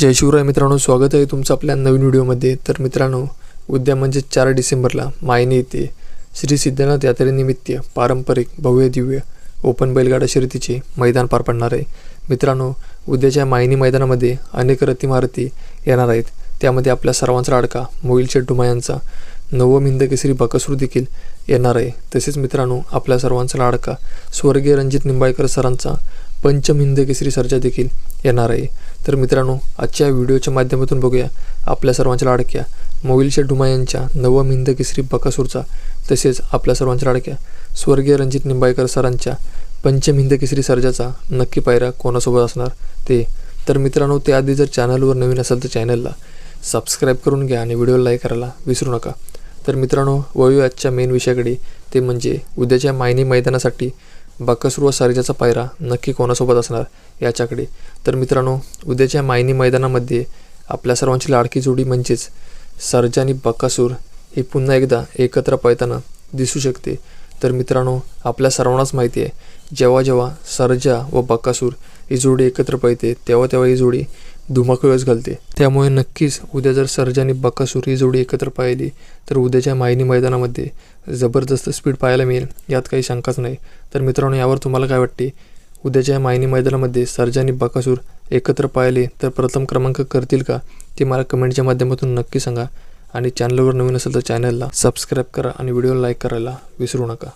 जय शिवराय मित्रांनो स्वागत आहे तुमचं आपल्या नवीन व्हिडिओमध्ये. तर मित्रांनो उद्या म्हणजे चार डिसेंबरला मायनी येथे श्री सिद्धनाथ यात्रेनिमित्त पारंपरिक भव्य दिव्य ओपन बैलगाडा शर्यतीचे मैदान पार पडणार आहे. मित्रांनो उद्याच्या मायनी मैदानामध्ये अनेक रतिमारती येणार आहेत. त्यामध्ये आपल्या सर्वांचा अडका मोईल शेट्टुमा यांचा नवम हिंद केसरी बकासूर देखील येणार आहे. तसेच मित्रांनो आपल्या सर्वांचा लाडका स्वर्गीय रणजित निंबाळकर सरांचा पंचमहिंद केसरी सर्जा देखील येणार आहे. तर मित्रांनो आजच्या व्हिडिओच्या माध्यमातून बघूया. आपल्या सर्वांच्या लाडक्या. मोविलच्या डुमा यांच्या नवम हिंद केसरी बकासूरचा तसेच आपल्या सर्वांच्या लाडक्या. स्वर्गीय रणजित निंबाळकर सरांच्या पंचम हिंद केसरी सर्जाचा नक्की पायरा कोणासोबत असणार? ते. तर मित्रांनो त्याआधी जर चॅनलवर नवीन असेल तर चॅनलला सबस्क्राईब करून घ्या आणि व्हिडिओला लाईक करायला विसरू नका. तर मित्रांनो वळूया आजच्या मेन विषयाकडे. ते म्हणजे उद्याच्या मायनी मैदानासाठी बकासूर व सारिजाचा पायरा नक्की कोणासोबत असणार याच्याकडे. तर मित्रांनो उद्याच्या मायनी मैदानामध्ये आपल्या सर्वांची लाडकी जोडी म्हणजेच सर्जा आणि बकासूर ही पुन्हा एकदा एकत्र पळताना दिसू शकते. तर मित्रांनो आपल्या सर्वांनाच माहिती आहे जेव्हा जेव्हा सर्जा व बकासूर ही जोडी एकत्र पळते तेव्हा तेव्हा ही जोडी धुमाकूळच घालते. त्यामुळे नक्कीच उद्या जर सर्ज आणि बकासूर ही जोडी एकत्र पाहिली तर उद्याच्या मायनी मैदानामध्ये जबरदस्त स्पीड पाहायला मिळेल यात काही शंकाच नाही. तर मित्रांनो यावर तुम्हाला काय वाटते? उद्याच्या मायनी मैदानामध्ये सर्जा आणि बकासूर एकत्र पाहिले तर प्रथम क्रमांक करतील का? ते मला कमेंटच्या माध्यमातून नक्की सांगा. आणि चॅनलवर नवीन असेल तर चॅनलला सबस्क्राईब करा आणि व्हिडिओला लाईक करायला विसरू नका.